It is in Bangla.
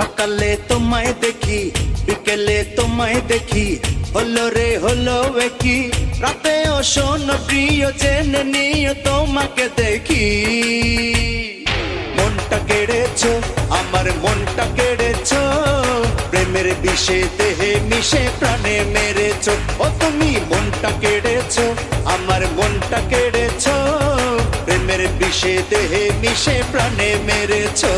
সকালে তোমায় দেখি, বিকেলে তোমায় দেখি, হলো রে, হলো কি রাতেও শোনো প্রিয় চেনে নিও তোমাকে দেখি। মনটা কেড়েছ, আমার মনটা কেড়েছ। প্রেমের বিষে দেহে মিশে প্রাণে মেরেছ। ও তুমি মনটা কেড়েছ, আমার মনটা কেড়েছ। প্রেমের বিষে দেহে মিশে প্রাণে মেরেছো।